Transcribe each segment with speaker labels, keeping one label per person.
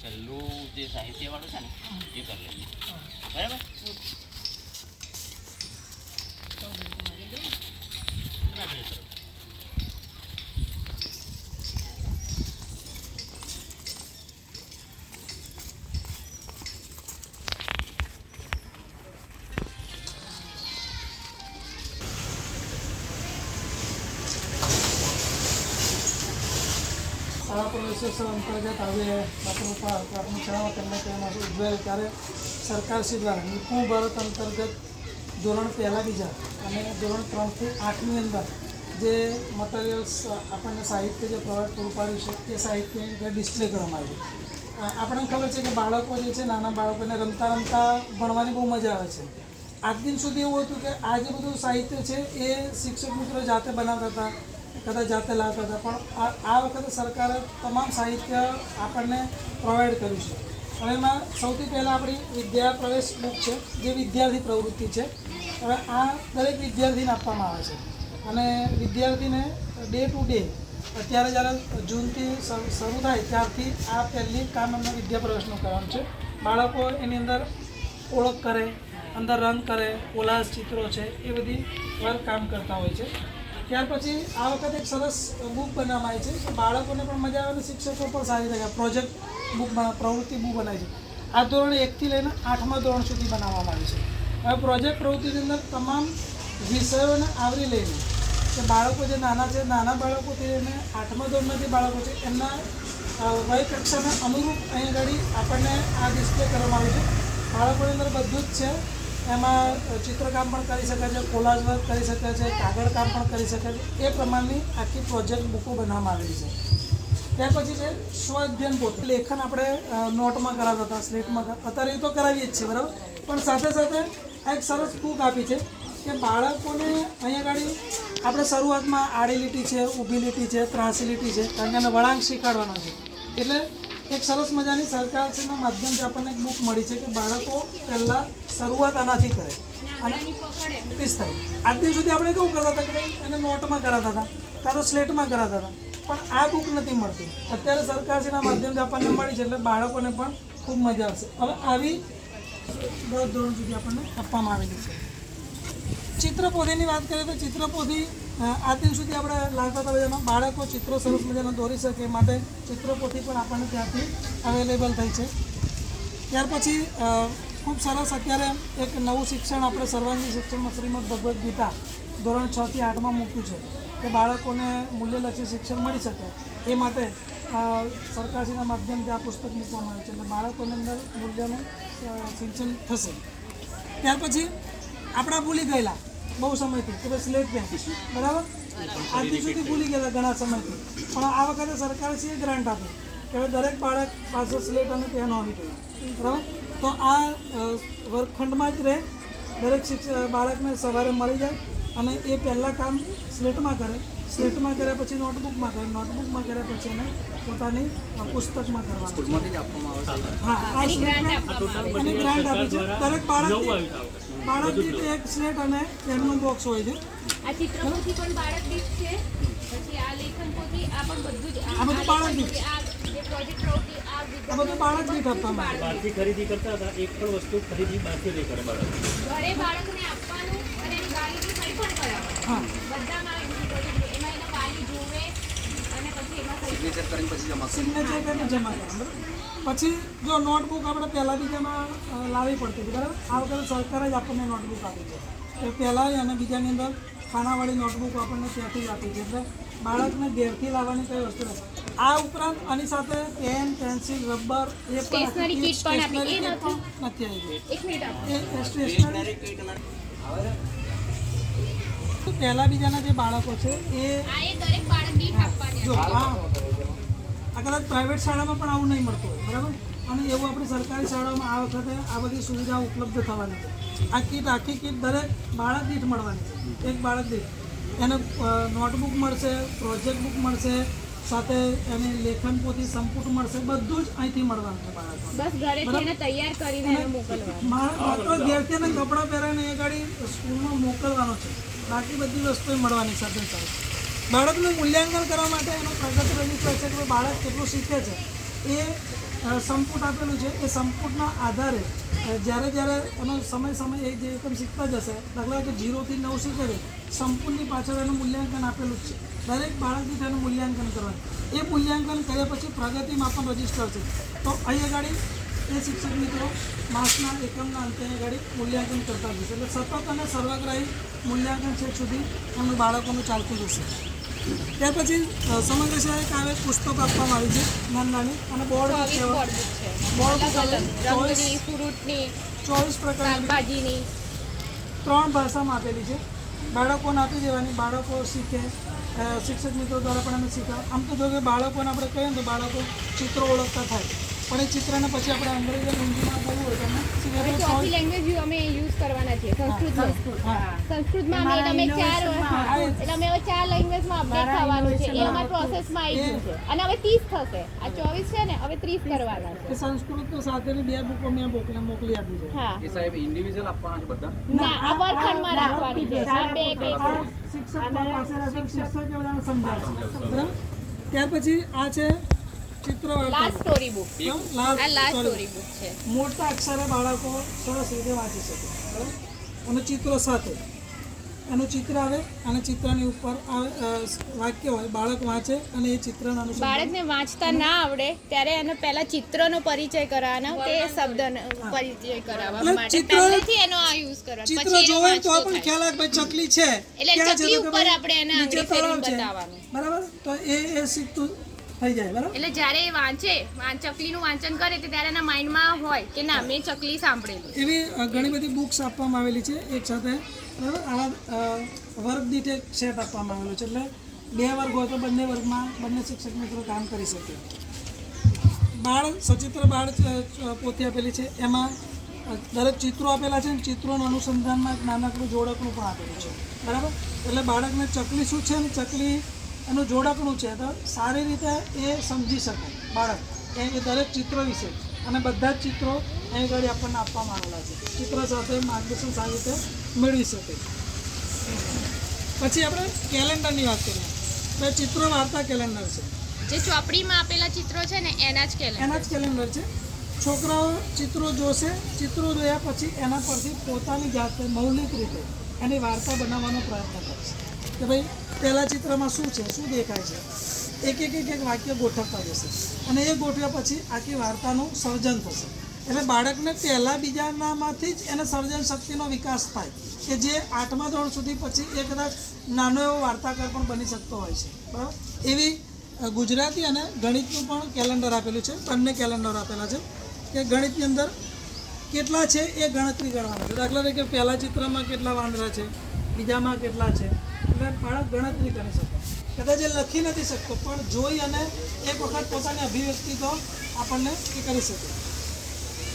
Speaker 1: છેલ્લું જે સાહિત્યવાળું છે ને એ કરી લઈએ બરાબર?
Speaker 2: પ્રવેશોત્સવ અંતર્ગત આજે ડૉક્ટર પ્રાથમિક શાળામાં તેમને તેમાં ઉજવેલ ત્યારે સરકારશ્રી દ્વારા નિપુણ ભારત અંતર્ગત ધોરણ પહેલાં બીજા અને ધોરણ ત્રણથી આઠની અંદર જે મટીરિયલ્સ આપણને સાહિત્ય જે પ્રોવાઈડ પૂરું પાડ્યું છે તે સાહિત્ય ડિસ્પ્લે કરવામાં આવ્યું આપણને ખબર છે કે બાળકો જે છે નાના બાળકોને રમતા રમતા ભણવાની બહુ મજા આવે છે. આજ દિન સુધી એવું હતું કે આ જે બધું સાહિત્ય છે એ શિક્ષક મિત્રો જાતે બનાવતા હતા કદાચ જાતે લાવતા હતા, પણ આ વખતે સરકારે તમામ સાહિત્ય આપણને પ્રોવાઈડ કર્યું છે. અને એમાં સૌથી પહેલાં આપણી વિદ્યા પ્રવેશ બુક છે, જે વિદ્યાર્થી પ્રવૃત્તિ છે, હવે આ દરેક વિદ્યાર્થીને આપવામાં આવે છે. અને વિદ્યાર્થીને ડે ટુ ડે અત્યારે જ્યારે જૂનથી શરૂ થાય ત્યારથી આ પહેલી કામ એમને વિદ્યા પ્રવેશનું કરવાનું છે. બાળકો એની અંદર ઓળખ કરે, અંદર રંગ કરે કોલાજ ચિત્રો છે, એ બધી વર્ક કામ કરતા હોય છે. ત્યાર પછી આ વખતે એક સરસ બુક બનાવવામાં આવી છે કે બાળકોને પણ મજા આવે અને શિક્ષકો પણ સારી રીતે પ્રોજેક્ટ બુક પ્રવૃત્તિ બુક બનાવી છે. આ ધોરણ એકથી લઈને આઠમા ધોરણ સુધી બનાવવામાં આવી છે. હવે પ્રોજેક્ટ પ્રવૃત્તિની અંદર તમામ વિષયોને આવરી લઈને કે બાળકો જે નાના છે, નાના બાળકોથી લઈને આઠમા ધોરણમાંથી બાળકો છે, એમના વય કક્ષાને અનુરૂપ અહીં આગળ આપણને આ ડિસ્પ્લે કરવામાં આવ્યું છે. બાળકોની અંદર બધું જ છે. એમાં ચિત્રકામ પણ કરી શકે છે કોલાજ વર્ક કરી શકે છે, કાગળ કામ પણ કરી શકે છે. એ પ્રમાણની આખી પ્રોજેક્ટ બુકો બનાવવામાં આવેલી છે. ત્યાર પછી છે, સ્વ અધ્યયન પોત. લેખન આપણે નોટમાં કરાવતા હતા, સ્લેટમાં અત્યારે એ તો કરાવીએ જ છે બરાબર? પણ સાથે સાથે આ એક સરસ કૂક આપી છે કે બાળકોને અહીંયા આગળ આપણે શરૂઆતમાં આડી લીટી છે, ઊભી લીટી છે, ત્રાસી લીટી છે, કારણ કે એને વળાંક શીખવાડવાનો છે. એટલે એક સરસ મજાની સરકારશ્રીના માધ્યમથી આપણને એક બુક મળી છે કે બાળકો પહેલાં શરૂઆત આનાથી કરે. અને દિન સુધી આપણે કેવું કરતા હતા કે ભાઈ એને નોટમાં કરાતા હતા, કાં તો સ્લેટમાં કરાતા હતા. પણ આ બુક નથી મળતી. અત્યારે સરકારશ્રીના માધ્યમથી આપણને મળી છે એટલે બાળકોને પણ ખૂબ મજા આવશે. હવે આવી દસ ધોરણ સુધી આપણને આપવામાં આવેલી છે. ચિત્રપોથીની વાત કરીએ તો ચિત્રપોથી આજ દિન સુધી આપણે લાગતા હતા બાળકો ચિત્રો સરસ મજાના દોરી શકે એ માટે ચિત્રપોથી પણ આપણને ત્યાંથી અવેલેબલ થઈ છે. ત્યાર પછી ખૂબ સરસ અત્યારે એક નવું શિક્ષણ આપણે સર્વાંગી શિક્ષણમાં શ્રીમદ ભગવદ્ ગીતા ધોરણ છ થી આઠમાં મૂક્યું છે કે બાળકોને મૂલ્યલક્ષી શિક્ષણ મળી શકે એ માટે સરકારશ્રીના માધ્યમથી આ પુસ્તક મૂકવામાં આવ્યું છે. એટલે બાળકોની અંદર મૂલ્યનું શિક્ષણ થશે. ત્યાર પછી આપણા ભૂલી ગયેલા. બહુ સમયથી કે ભાઈ સ્લેટ પેન બરાબર? આજથી સુધી ભૂલી ગયેલા ઘણા સમયથી. પણ આ વખતે સરકારે છે ગ્રાન્ટ આપી? કે હવે દરેક બાળક પાસે સ્લેટ અને પેન હોવી જોઈએ બરાબર? તો આ વર્ગખંડમાં જ રહે. દરેક શિક્ષક બાળકને સવારે મળી જાય અને એ પહેલાં કામ સ્લેટમાં કરે. સ્લેટમાં કર્યા પછી નોટબુકમાં કરે. નોટબુકમાં કર્યા પછી એને પોતાની પુસ્તકમાં કરવાનું. હા આ સ્લેટમાં અને ગ્રાન્ટ આપી છે. દરેક બાળક બાળક દીઠ એક સ્લેટ અને પેનનું બોક્સ હોય છે.
Speaker 3: આ ચિત્રપોથી પણ બાળક દીઠ છે. પછી આ લેખન પોથી આ પણ બધું જ
Speaker 2: આ બધું બાળક દીઠ
Speaker 3: આ
Speaker 2: બધું બાળક દીઠ આપવામાં આવે
Speaker 4: બહારથી ખરીદી કરતા હતા એક પણ વસ્તુ ખરીદી બહારથી નહીં કરે બાળક.
Speaker 3: ઘરે બાળકને આપવાનું અને એની વાલીની સહી પણ કરાવવાનું.
Speaker 2: હા.
Speaker 3: બધામાં એમાં એના વાલી જોવે અને પછી એમાં સહી
Speaker 2: સિગ્નેચર કરીને જમા કરવાનું બરાબર? પછી જો નોટબુક આપણે પહેલાં બીજામાં લાવવી પડતી હતી બરાબર? આ વખતે સરકાર જ આપણને નોટબુક આપી છે. એ પહેલાં અને બીજાની અંદર ખાનાવાળી નોટબુક આપણને ત્યાંથી જ આપી છે. એટલે બાળકને ઘેરથી લાવવાની કઈ વસ્તુ નથી. આ ઉપરાંત આની સાથે પેન પેન્સિલ રબર એ પણ નથી આવી
Speaker 3: ગઈ.
Speaker 2: એ એ પહેલાં બીજાના જે બાળકો છે એ જો હા. કદાચ પ્રાઇવેટ શાળામાં પણ આવું નહીં મળતું બરાબર? અને એવું આપણી સરકારી શાળાઓમાં આ વખતે આ બધી સુવિધાઓ ઉપલબ્ધ થવાની છે. આ કીટ આખી કીટ દરેક બાળક દીઠ મળવાની છે. એક બાળક દીઠ. એને નોટબુક મળશે પ્રોજેક્ટ બુક મળશે સાથે એની લેખન પોથી સંપુટ મળશે બધું જ અહીંથી મળવાનું છે બાળકોને.
Speaker 3: બસ ઘરેથી એને તૈયાર કરીને મોકલવાનું.
Speaker 2: માત્ર ઘેરથી એને કપડાં પહેરાવીને એ ગાડી સ્કૂલમાં મોકલવાનો છે. બાકી બધી વસ્તુઓ મળવાની સાથે સાથે. બાળકનું મૂલ્યાંકન કરવા માટે એનો પ્રગતિ રજૂ કરે છે કે બાળક કેટલું શીખે છે. એ સંપુટ આપેલું છે. એ સંપુટના આધારે જ્યારે જ્યારે એનો સમય સમય એ જે એકમ શીખતા જશે દાખલા કે જીરોથી નવ શીખે છે. સંપૂર્ણની પાછળ એનું મૂલ્યાંકન આપેલું જ છે. દરેક બાળકથી તેનું મૂલ્યાંકન કરવાનું. એ મૂલ્યાંકન કર્યા પછી પ્રગતિમાં પણ રજિસ્ટર છે. તો અહીં આગળ એ શિક્ષક મિત્રો માસના એકમના અંતે આગળ મૂલ્યાંકન કરતા જશે. એટલે સતત અને સર્વગ્રાહી મૂલ્યાંકન છેક સુધી એમનું બાળકોનું ચાલતું જશે. ત્યાર પછી સમગ્ર શાળાએ કાવ્ય પુસ્તક આપવામાં આવી છે નાની નાની અને બોર્ડ
Speaker 3: બોર્ડ ફ્રૂટની
Speaker 2: ચોવીસ પ્રકારની.
Speaker 3: શાકભાજીની.
Speaker 2: ત્રણ ભાષામાં આપેલી છે. બાળકોને આપી દેવાની બાળકો શીખે શિક્ષક મિત્રો દ્વારા પણ અમે શીખવા આમ તો જો કે બાળકોને આપણે કહીએ ને તો બાળકો ચિત્રો ઓળખતા થાય. પણ એ ચિત્રને પછી આપણે અંગ્રેજી હિન્દીમાં બોલવું હોય તો
Speaker 3: ચોથી લેંગ્વેજ અમે યુઝ કરવાના છીએ
Speaker 2: સંસ્કૃત
Speaker 3: સંસ્કૃતમાં અમે ચાર એટલે અમે હવે ચાર લેંગ્વેજમાં અપડેટ થવાનું છે. એ અમારા પ્રોસેસમાં આવી ગયું છે. અને હવે ત્રીસ થશે. આ ચોવીસ છે ને હવે ત્રીસ કરવાના છે.
Speaker 2: સંસ્કૃત સાથેની બે બુકો મેં મોકલી મોકલી આપી છે.
Speaker 3: હા.
Speaker 1: એ સાહેબ ઇન્ડિવિજ્યુઅલ આપવાના છે બધા?
Speaker 3: ના આ વર્ગખંડમાં રાખવાની છે. આ બે બે
Speaker 2: શિક્ષક પાસે શિક્ષક સમજાવશે. ત્યાર પછી આ છે ચિત્ર
Speaker 3: લાસ્ટ સ્ટોરી બુક આ લાસ્ટ સ્ટોરી બુક છે.
Speaker 2: મોટા અક્ષરે બાળકો સરસ રીતે વાંચી શકે. અને ચિત્રો સાથે. એનું ચિત્ર આવે અને ચિત્રની ઉપર વાક્ય હોય બાળક વાંચે અને એ ચિત્રનું
Speaker 3: બાળકને વાંચતા ના આવડે ત્યારે એને પહેલા ચિત્રનો પરિચય કરાવવાનો તે શબ્દનો પરિચય કરાવવા માટે. પહેલેથી એનો આ યુઝ કરવાનો
Speaker 2: ચિત્ર જોવે તો પણ ખ્યાલ આવે ભાઈ ચકલી છે.
Speaker 3: એટલે ચકલી ઉપર આપણે એને આંગળી ફેરવીને બતાવવાનું.
Speaker 2: બરાબર? તો એ એ શીખતું થઈ જાય બરાબર?
Speaker 3: એટલે જ્યારે એ વાંચે ચકલીનું વાંચન કરે તે ત્યારે એના માઇન્ડમાં હોય કે ના મેં ચકલી સાંભળેલું.
Speaker 2: એવી ઘણી બધી બુક્સ આપવામાં આવેલી છે એક સાથે બરાબર? આવા વર્ગ દીઠ સેટ આપવામાં આવેલો છે. એટલે બે વર્ગ હોય તો બંને વર્ગમાં બંને શિક્ષક મિત્રો કામ કરી શકે. બાળ સચિત્ર બાળ પોથી આપેલી છે. એમાં દરેક ચિત્રો આપેલા છે અને ચિત્રોનું અનુસંધાનમાં એક નાનકડું જોડકનું પણ આપેલું છે. બરાબર? એટલે બાળકને ચકલી શું છે અને ચકલી એનું જોડકણું છે તો સારી રીતે એ સમજી શકે બાળક. એ દરેક ચિત્ર વિશે. અને બધા જ ચિત્રો અહીં આગળ આપણને આપવામાં આવેલા છે. ચિત્ર સાથે માર્ગદર્શન સારી રીતે મેળવી શકે. પછી આપણે કેલેન્ડરની વાત કરીએ. તો ચિત્રો વાર્તા કેલેન્ડર છે.
Speaker 3: જે ચોપડીમાં આપેલા ચિત્રો છે ને એના જ કેલેન્ડર
Speaker 2: એના જ કેલેન્ડર છે. છોકરાઓ ચિત્રો જોશે ચિત્રો જોયા પછી એના પરથી પોતાની જાતે મૌલિક રીતે એની વાર્તા બનાવવાનો પ્રયત્ન કરશે. કે ભાઈ પહેલાં ચિત્રમાં શું છે? શું દેખાય છે? એક એક એક એક વાક્ય ગોઠવતા જશે. અને એ ગોઠવ્યા પછી આખી વાર્તાનું સર્જન થશે. એટલે બાળકને પહેલાં બીજાનામાંથી જ એને સર્જન શક્તિનો વિકાસ થાય કે જે આઠમા ધોરણ સુધી પછી એ કદાચ નાનો એવો વાર્તાકાર પણ બની શકતો હોય છે. બરાબર? એવી ગુજરાતી અને ગણિતનું પણ કેલેન્ડર આપેલું છે. બંને કેલેન્ડર આપેલા છે. કે ગણિતની અંદર કેટલા છે એ ગણતરી કરવાની છે. દાખલા તરીકે પહેલાં ચિત્રમાં કેટલા વાંદરા છે? બીજામાં કેટલા છે? બાળક ગણતરી કરી શકે. કદાચ એ લખી નથી શકતો પણ જોઈ અને એક વખત પોતાની અભિવ્યક્તિ તો આપણને એ કરી શકે.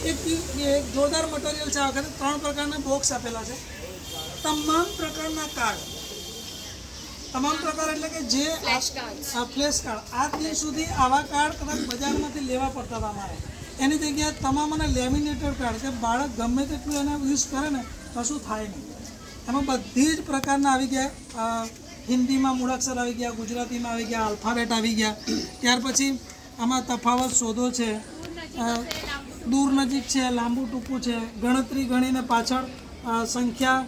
Speaker 2: એક જોરદાર મટીરિયલ છે આ વખતે. ત્રણ પ્રકારના બોક્સ આપેલા છે. તમામ પ્રકારના કાર્ડ તમામ પ્રકાર એટલે કે જે
Speaker 3: ફ્લેશ કાર્ડ
Speaker 2: આ દિન સુધી આવા કાર્ડ કદાચ બજારમાંથી લેવા પડતા હતા અમારે એની જગ્યાએ તમામ અને લેમિનેટેડ કાર્ડ કે બાળક ગમે તેટલું એને યુઝ કરે ને કશું થાય નહીં. એમાં બધી જ પ્રકારના આવી ગયા. હિન્દીમાં મૂળાક્ષર આવી ગયા ગુજરાતીમાં આવી ગયા આલ્ફાબેટ આવી ગયા. ત્યાર પછી આમાં તફાવત શોધો છે. દૂર નજીક છે લાંબુ ટૂંકું છે. ગણતરી ગણીને પાછળ સંખ્યા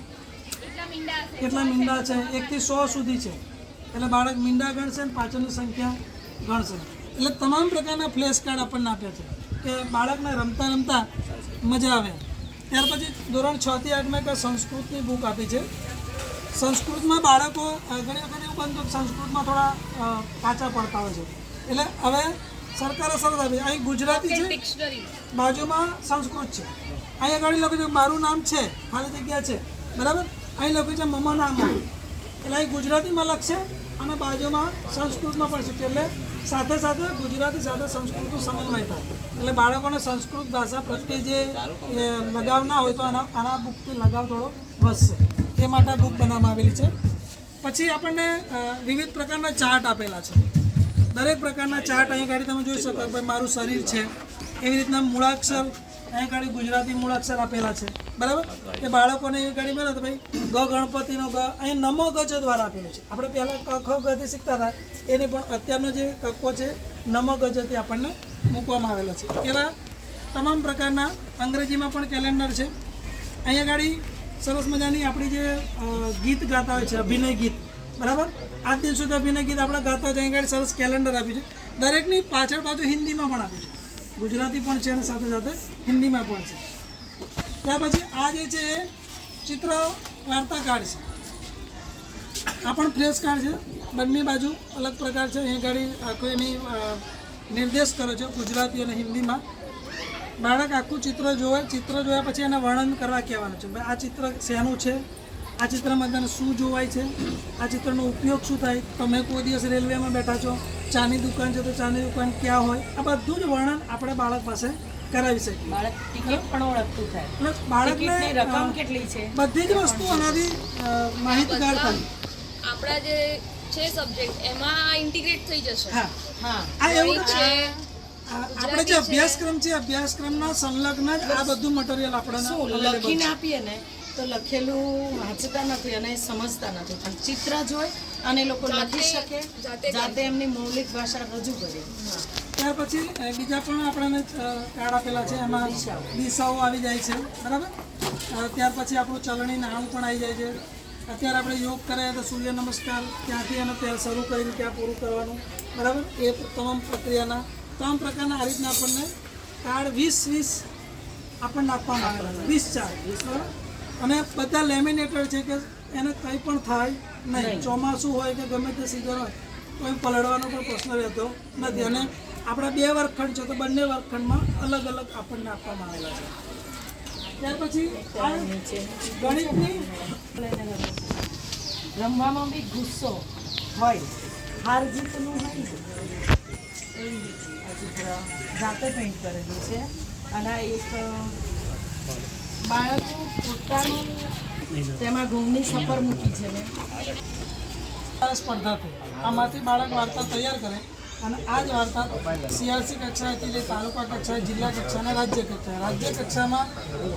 Speaker 3: કેટલા મીંડા
Speaker 2: કેટલા મીંડા છે? એકથી સો સુધી છે. એટલે બાળક મીંડા ગણશે ને પાછળની સંખ્યા ગણશે. એટલે તમામ પ્રકારના ફ્લેશ કાર્ડ આપણને આપ્યા છે. કે બાળકને રમતા રમતા મજા આવે. ત્યાર પછી ધોરણ છ થી આઠમાં એક સંસ્કૃતની બુક આપી છે. સંસ્કૃતમાં બાળકો ઘણી વખત એવું બનતું સંસ્કૃતમાં થોડા કાચા પડતા હોય છે. એટલે હવે સરકારે સરસ આપી અહીં ગુજરાતી છે બાજુમાં સંસ્કૃત છે. અહીંયા આગળ લખ્યું છે મારું નામ છે. ખાલી જગ્યા છે. બરાબર? અહીં લખ્યું છે મમ્મા નામ એટલે અહીં ગુજરાતીમાં લખશે અને બાજુમાં સંસ્કૃતમાં પણ છે. એટલે સાથે સાથે ગુજરાતી સાથે સંસ્કૃતનું સમન્વય થાય. એટલે બાળકોને સંસ્કૃત ભાષા પ્રત્યે જે લગાવ ના હોય તો આના આના બુકથી લગાવ થોડો વધશે. એ માટે બુક બનાવવામાં આવેલી છે. પછી આપણને વિવિધ પ્રકારના ચાર્ટ આપેલા છે. દરેક પ્રકારના ચાર્ટ અહીં ગાડી તમે જોઈ શકો ભાઈ મારું શરીર છે. એવી રીતના મૂળાક્ષર અહીં ગાડી ગુજરાતી મૂળાક્ષર આપેલા છે. બરાબર? એ બાળકોને એ ગાડી મળે ભાઈ, ગ ગણપતિનો ગ અહીં નમો ગજ દ્વારા આપેલું છે. આપણે પહેલાં ક, ખ ગતિ શીખતા હતા. એને પણ અત્યારનો જે કક્કો છે, નમો ગજથી આપણને મૂકવામાં આવેલા છે. એવા તમામ પ્રકારના અંગ્રેજીમાં પણ કેલેન્ડર છે. અહીંયા ગાડી સરસ મજાની આપણી જે ગીત ગાતા હોય છે, અભિનય ગીત. બરાબર? આજ દિન સુધી અભિનય ગીત આપણે ગાતા હોય છે. અહીંયા ગાડી સરસ કેલેન્ડર આપ્યું છે. દરેકની પાછળ પાછળ હિન્દીમાં પણ આપ્યું છે. ગુજરાતી પણ છે અને સાથે સાથે હિન્દીમાં પણ છે. ત્યાર પછી આ જે છે એ ચિત્ર વાર્તા કાર્ડ છે. આ પણ ફ્રેશ કાર્ડ છે. બંને બાજુ અલગ પ્રકાર છે. અહીં ગાડી આખો એની નિર્દેશ કર્યો છે ગુજરાતી અને હિન્દીમાં. બાળક આખું ચિત્ર જોવે, ચિત્ર જોયા પછી એને વર્ણન કરવા કહેવાનું છે. આ ચિત્ર શેનું છે? આ ચિત્રમાં તને શું જોવાય છે? આ ચિત્રનો ઉપયોગ શું થાય? તમે કોઈ દિવસ રેલવેમાં બેઠા છો ચાની દુકાન છે તો ચાની દુકાન ક્યાં હોય? આ બધું જ વર્ણન આપણે બાળક પાસે કરાવી શકીએ
Speaker 5: બાળક ટિકિટ પણ ઓળખતું થાય.
Speaker 2: પ્લસ બાળકને
Speaker 5: રકમ કેટલી છે?
Speaker 2: બધી જ વસ્તુ આનાથી માહિતગાર થાય
Speaker 6: આપણા જે છે સબ્જેક્ટ એમાં ઇન્ટિગ્રેટ થઈ જશે.
Speaker 2: હા.
Speaker 5: હા.
Speaker 2: આ એવું છે આપણે જે અભ્યાસક્રમ છે અભ્યાસક્રમના સંલગ્ન જ આ બધું મટીરિયલ આપણને
Speaker 5: લખીને આપીએ ને? તો લખેલું વાંચતા નથી અને સમજતા નથી. પણ ચિત્ર જોઈ અને એ લોકો લખી શકે જાતે એમની મૌલિક ભાષા રજૂ કરે.
Speaker 2: ત્યાર પછી બીજા પણ આપણને કાર્ડ આપેલા છે. એમાં દિશાઓ આવી જાય છે. બરાબર? ત્યાર પછી આપણું ચલણી નાણું પણ આવી જાય છે. અત્યારે આપણે યોગ કરીએ તો સૂર્ય નમસ્કાર ત્યાંથી એને ત્યાં શરૂ કરીને ત્યાં પૂરું કરવાનું? બરાબર? એ તમામ પ્રક્રિયાના તમામ પ્રકારના આ રીતના આપણને કાર્ડ વીસ વીસ આપણને આપવામાં આવેલા છે વીસ ચાર. વીસ બરાબર? અને બધા લેમિનેટેડ છે કે એને કંઈ પણ થાય નહીં. ચોમાસું હોય કે ગમે તે સિઝન હોય તો એમ પલળવાનો પણ પ્રશ્ન રહેતો નથી. અને આપણા બે વર્ગખંડ છે તો બંને વર્ગખંડમાં અલગ અલગ આપણને આપવામાં આવેલા છે. ત્યાર પછી ગણિતની
Speaker 5: રમવામાં બી ગુસ્સો હોય. હાર જીતનું હોય એવી જાતે પેઇન્ટ કરેલું છે. અને એક બાળકો પોતાનું તેમાં ઘઉંની સફર મૂકી છે મેં.
Speaker 2: સ્પર્ધા આમાંથી બાળક વાર્તા તૈયાર કરે અને આ જ વાર્તા સીઆરસી કક્ષાએથી લઈ તાલુકા કક્ષાએ, જિલ્લા કક્ષાને, રાજ્ય કક્ષાએ. રાજ્ય કક્ષામાં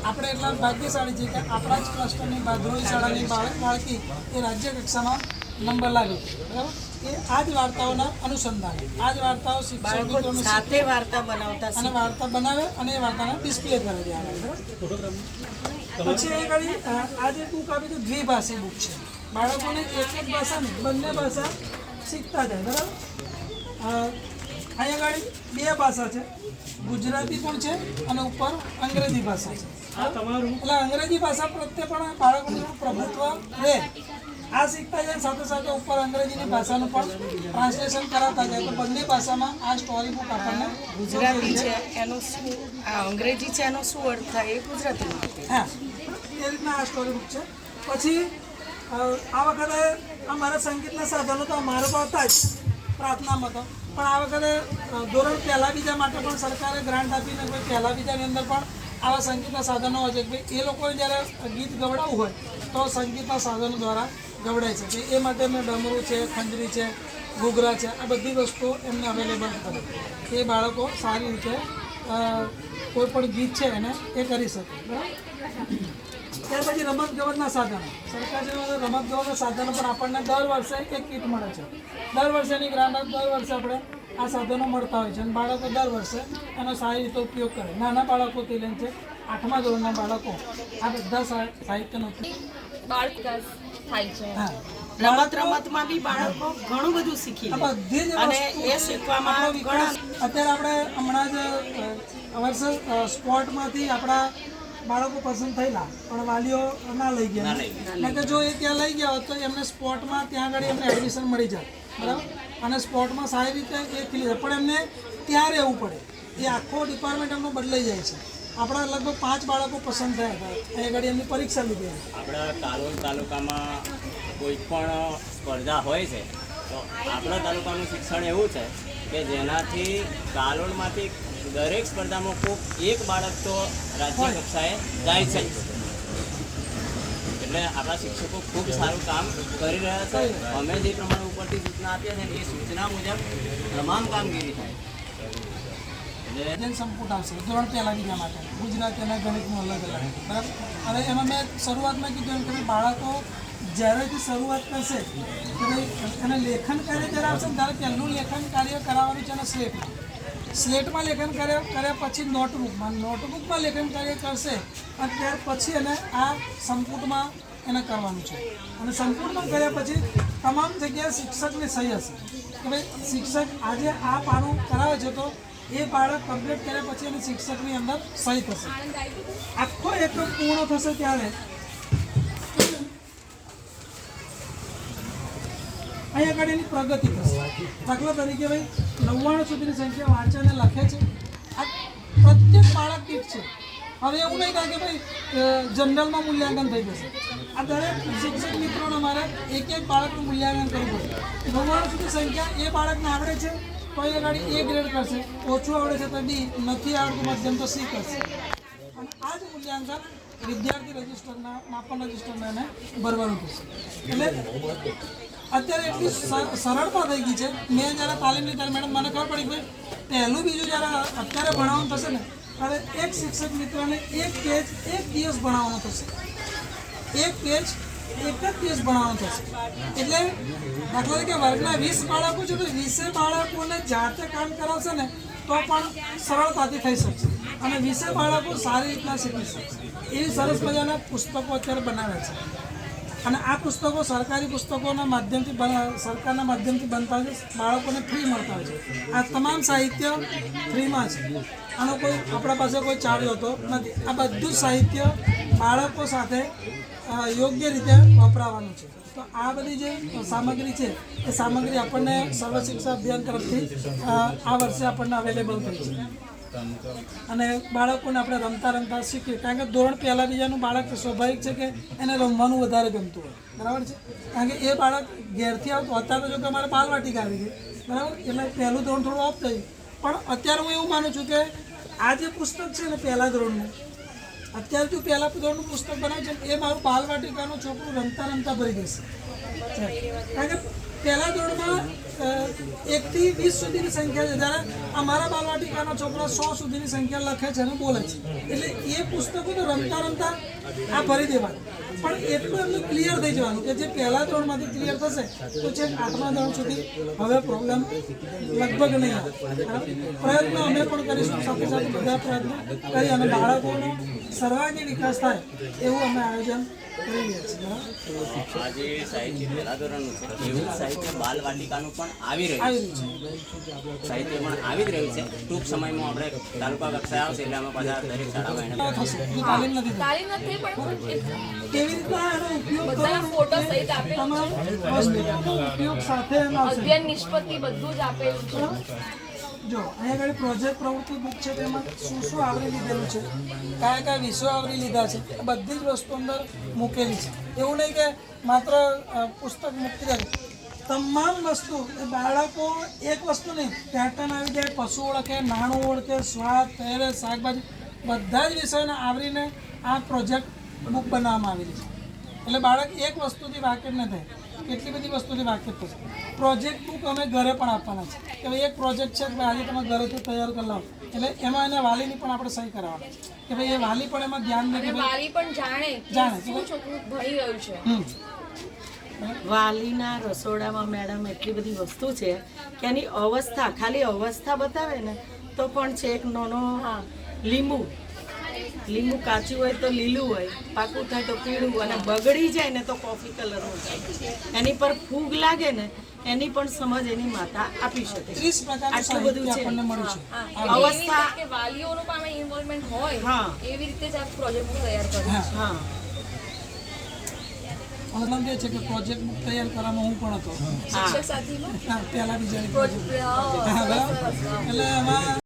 Speaker 2: આપણે એટલા ભાગ્યશાળી છીએ કે આપણા જ ક્લસ્ટરની બાદરોઈ શાળાની બાળક બાળકી એ રાજ્ય કક્ષામાં નંબર લાગે બરાબર? એ આ જ વાર્તાઓના અનુસંધાન આ જ વાર્તાઓ
Speaker 5: સાથે વાર્તા બનાવતા
Speaker 2: અને વાર્તા બનાવે અને એ વાર્તાને ડિસ્પ્લે કરે છે? પછી એ કરી આ જે બુક આપી છે દ્વિભાષી બુક છે. બાળકોને એક જ ભાષા નહીં બંને ભાષા શીખતા જાય બરાબર? અહીંયા ગાડી બે ભાષા છે ગુજરાતી પણ છે અને ઉપર અંગ્રેજી ભાષા છે.
Speaker 4: તમારું?
Speaker 2: એટલે અંગ્રેજી ભાષા પ્રત્યે પણ બાળકોનું પ્રભુત્વ રહે. આ શીખતા જાય સાથે સાથે ઉપર અંગ્રેજીની ભાષાનું પણ ટ્રાન્સલેશન કરાવતા જાય. તો બંને ભાષામાં આ સ્ટોરી બુક આપણને
Speaker 5: ગુજરાતી છે એનો શું આ અંગ્રેજી છે એનો શું અર્થ થાય? એ ગુજરાતી
Speaker 2: હા એ રીતના આ સ્ટોરી બુક છે. પછી આ વખતે અમારા સંગીતના સાધનો તો અમારા તો હતા જ પ્રાર્થનામાં તો. પણ આ વખતે ધોરણ પહેલા બીજા માટે પણ સરકારે ગ્રાન્ટ આપીને કોઈ પહેલા બીજાની અંદર પણ આવા સંગીતના સાધનો હોય છે કે ભાઈ એ લોકોએ જ્યારે ગીત ગવડાવવું હોય તો સંગીતના સાધનો દ્વારા ગવડાય છે. કે એ માટે એમને ડમરું છે, ખંજરી છે, ઘૂઘરા છે, આ બધી વસ્તુઓ એમને અવેલેબલ કરે એ બાળકો સારી રીતે કોઈ પણ ગીત છે એને એ કરી શકે. ત્યાર પછી રમત ગમતના સાધનો. સરકારશ્રી રમત ગમતના સાધનો પણ આપણને દર વર્ષે એક કીટ મળે છે. દર વર્ષેની ગ્રાન્ટ દર વર્ષે આપણે આ સાધનો મળતા હોય છે અને બાળકો દર વર્ષે એનો સારી રીતે ઉપયોગ કરે. નાના બાળકોથી લઈને છે, આઠમા ધોરણના બાળકો આ બધા સાહિત્યનો
Speaker 6: બાળ થાય છે.
Speaker 5: રમત રમતમાં બી બાળકો ઘણું બધું શીખી લે. અને એ શીખવામાં
Speaker 2: આપણો અત્યારે આપણે હમણાં જ વર્ષે સ્પોર્ટમાંથી આપણા બાળકો પસંદ થયેલા પણ વાલીઓ ના લઈ ગયા.
Speaker 1: લઈ
Speaker 2: કે જો એ ત્યાં લઈ ગયા હોત તો એમને સ્પોર્ટમાં ત્યાં આગળ એમને એડમિશન મળી જાય બરાબર? અને સ્પોર્ટમાં સારી રીતે એ ખીલી જાય. પણ એમને ત્યાં રહેવું પડે. એ આખો ડિપાર્ટમેન્ટ એમનો બદલાઈ જાય છે. આપણા લગભગ પાંચ બાળકો પસંદ થયા હતા. એ આગળ એમની પરીક્ષા લીધી
Speaker 1: આપણા કાલોલ તાલુકામાં કોઈ પણ સ્પર્ધા હોય છે તો આપણા તાલુકાનું શિક્ષણ એવું છે કે જેનાથી કાલોલમાંથી દરેક સ્પર્ધામાં ખૂબ એક બાળક તો રાજ્ય કક્ષાએ જાય છે. એટલે આપણા શિક્ષકો ખૂબ સારું કામ કરી રહ્યા છે. અમે જે પ્રમાણે ઉપરથી સૂચના આપીએ છીએ એ સૂચના મુજબ તમામ કામગીરી થાય. એટલે
Speaker 2: જૈન સંપુટ આવશે. ધોરણ પહેલા બીજા માટે. ગુજરાતી અને ગણિતનું અલગ અલગ. બરાબર? હવે એમાં મેં શરૂઆતમાં કીધું એમ કે બાળકો જ્યારેથી શરૂઆત કરશે કે ભાઈ એને લેખન કાર્ય જ્યારે આવશે ત્યારે પહેલું લેખન કાર્ય કરાવવાનું છે અને સ્લેટમાં. સ્લેટમાં લેખન કર્યા કર્યા પછી નોટબુકમાં. નોટબુકમાં લેખન કાર્ય કરશે અને ત્યાર પછી એને આ સંપુટમાં એને કરવાનું છે. અને સંપુટમાં કર્યા પછી તમામ જગ્યાએ શિક્ષકની સહી હશે. કે ભાઈ શિક્ષક આજે આ પાનું કરાવે છે તો એ બાળક કમ્પ્લીટ કર્યા પછી એની શિક્ષકની અંદર સહી થશે. આખો એકમ પૂર્ણ થશે ત્યારે. અહીંયા આગળ એની પ્રગતિ થશે. દાખલા તરીકે ભાઈ, નવ્વાણું સુધીની સંખ્યા વાંચે અને લખે છે. આ પ્રત્યેક બાળક દીઠ છે. હવે એવું નહીં થાય કે ભાઈ જનરલમાં મૂલ્યાંકન થઈ જશે. આ દરેક શિક્ષક મિત્રોને અમારે એક એક બાળકનું મૂલ્યાંકન કરવું પડશે. નવ્વાણું સુધી સંખ્યા એ બાળકને આવડે છે. તો એ ગાડી એ ગ્રેડ કરશે, ઓછું આવડે છે તો બી નથી આવડતું, મધ્યમ તો સી કરશે. અને આ જ મૂલ્યાંકન વિદ્યાર્થી રજિસ્ટરના, માપન રજિસ્ટરના એને ભરવાનું થશે. એટલે અત્યારે એટલી સ- સરળતા થઈ ગઈ છે. મેં જ્યારે તાલીમ લીધી, ત્યારે મેડમ મને ખબર પડી કે પહેલું બીજું જ્યારે અત્યારે ભણાવવાનું થશે ને, ત્યારે એક શિક્ષક મિત્રને એક પેજ એક દિવસ ભણાવવાનો થશે. એક પેજ એક જ દિવસ ભણાવવાનો થશે. એટલે દાખલા તરીકે વર્ગના વીસ બાળકો છે તો વીસે બાળકોને જાતે કામ કરાવશે ને, તો પણ સરળતાથી થઈ શકશે. અને વીસે બાળકો સારી રીતના શીખી શકશે. એવી સરસ મજાના પુસ્તકો અત્યારે બનાવે છે. અને આ પુસ્તકો સરકારી પુસ્તકોના માધ્યમથી સરકારના માધ્યમથી બનતા છે, બાળકોને ફ્રી મળતા હોય છે. આ તમામ સાહિત્ય ફ્રીમાં છે. આનો કોઈ, આપણા પાસે કોઈ ચાર્જ હોતો નથી. આ બધું જ સાહિત્ય બાળકો સાથે યોગ્ય રીતે વપરાવાનું છે. તો આ બધી જે સામગ્રી છે, એ સામગ્રી આપણને સર્વ શિક્ષા અભિયાન તરફથી આ વર્ષે આપણને અવેલેબલ થઈ છે. અને બાળકોને આપણે રમતા રમતા શીખીએ. કારણ કે ધોરણ પહેલાં બીજાનું બાળક સ્વાભાવિક છે કે એને રમવાનું વધારે ગમતું હોય. બરાબર છે? કારણ કે એ બાળક ઘેરથી આવતું, અત્યારે તો જો કે અમારે બાલવાટિકા આવી ગઈ. બરાબર? એટલે પહેલું ધોરણ થોડું ઓફ થયું પણ અત્યારે હું એવું માનું છું કે આ જે પુસ્તક છે ને પહેલાં ધોરણનું અત્યારે જો પહેલાં ધોરણનું પુસ્તક બનાવ્યું છે એ મારું બાલવાટિકાનું છોકરું રમતા રમતા ભરી જશે કારણ કે પહેલા ધોરણમાં એકથી વીસ સુધીની સંખ્યા છે. જ્યારે અમારા બાલવાટિકાના છોકરા સો સુધીની સંખ્યા લખે છે અને બોલે છે. એટલે એ પુસ્તકો તો રમતા રમતા આ ભરી દેવાનું. પણ એટલું એમનું ક્લિયર થઈ જવાનું કે જે પહેલા ધોરણમાંથી ક્લિયર થશે, તો છે આઠમા ધોરણ સુધી હવે પ્રોબ્લેમ લગભગ નહીં આવે? પ્રયત્નો અમે પણ કરીશું. સાથે સાથે બધા પ્રયત્નો કરી અને બાળકોનો સર્વાંગી વિકાસ થાય એવું અમે આયોજન કરી છીએ.
Speaker 1: આજે સાહિત્ય પહેલા ધોરણનું છે, એવું સાહિત્ય બાલ વાટિકાનું પણ આવી રહ્યું છે. સાહિત્ય પણ આવી જ રહ્યું છે. ટૂંક સમયમાં આપણે તાલુકા કક્ષાએ આવશે એટલે અમે પાછા દરેક શાળામાં એને
Speaker 2: તાલીમ નથી થતી.
Speaker 6: તાલીમ નથી પણ
Speaker 2: કેવી રીતના એનો ઉપયોગ
Speaker 6: બધાના ફોટો સહિત આપેલું
Speaker 2: ઉપયોગ સાથે એમ
Speaker 6: નિષ્પત્તિ બધું જ આપેલું છે.
Speaker 2: જો અહીંયા આગળ પ્રોજેક્ટ પ્રવૃત્તિ બુક છે તેમાં શું શું આવરી લીધેલું છે? કયા કયા વિષયો આવરી લીધા છે? બધી જ વસ્તુ અંદર મૂકેલી છે. એવું નહીં કે માત્ર પુસ્તક મૂકી દે તમામ વસ્તુ એ બાળકો એક વસ્તુ નહીં પેટર્ન આવી જાય પશુ ઓળખે નાણું ઓળખે સ્વાદ પહેરે શાકભાજી બધા જ વિષયોને આવરીને આ પ્રોજેક્ટ બુક બનાવવામાં આવેલી છે. એટલે બાળક એક વસ્તુથી વાકેફ ન થાય કેટલી બધી વસ્તુથી વાકેફ થશે. પ્રોજેક્ટ બુક અમે ઘરે પણ આપવાના છે. કે ભાઈ એક પ્રોજેક્ટ છે કે ભાઈ આજે તમે ઘરેથી તૈયાર કરી લાવો. એટલે એમાં એને વાલીની પણ આપણે સહી કરાવવાની કે ભાઈ એ વાલી પણ એમાં ધ્યાન દે કે
Speaker 6: વાલી પણ જાણે
Speaker 2: જાણે
Speaker 6: શું છોકરું ભણી રહ્યું છે.
Speaker 5: વાલીના રસોડામાં મેડમ એટલી બધી વસ્તુ છે કે એની અવસ્થા ખાલી અવસ્થા બતાવે ને તો પણ છે એક નાનો લીંબુ. લીંબુ કાચું હોય તો લીલું હોય પાકું થાય તો પીળું અને બગડી જાય ને તો કોફી કલરનું થાય. એની પર ફૂગ લાગે ને એની પણ સમજ એની માતા આપી શકે આટલું બધું છે. અવસ્થા
Speaker 6: વાલીઓનું પણ ઇન્વોલ્વમેન્ટ હોય
Speaker 5: હા.
Speaker 6: એવી રીતે જ આ પ્રોજેક્ટ તૈયાર કર્યું
Speaker 2: હા. મતલબ એ છે કે પ્રોજેક્ટ બુક તૈયાર કરવામાં હું પણ હતો.
Speaker 6: શિક્ષક સાથીમાં
Speaker 2: હા પહેલાં બીજાની
Speaker 6: પ્રોજેક્ટ
Speaker 2: એટલે એમાં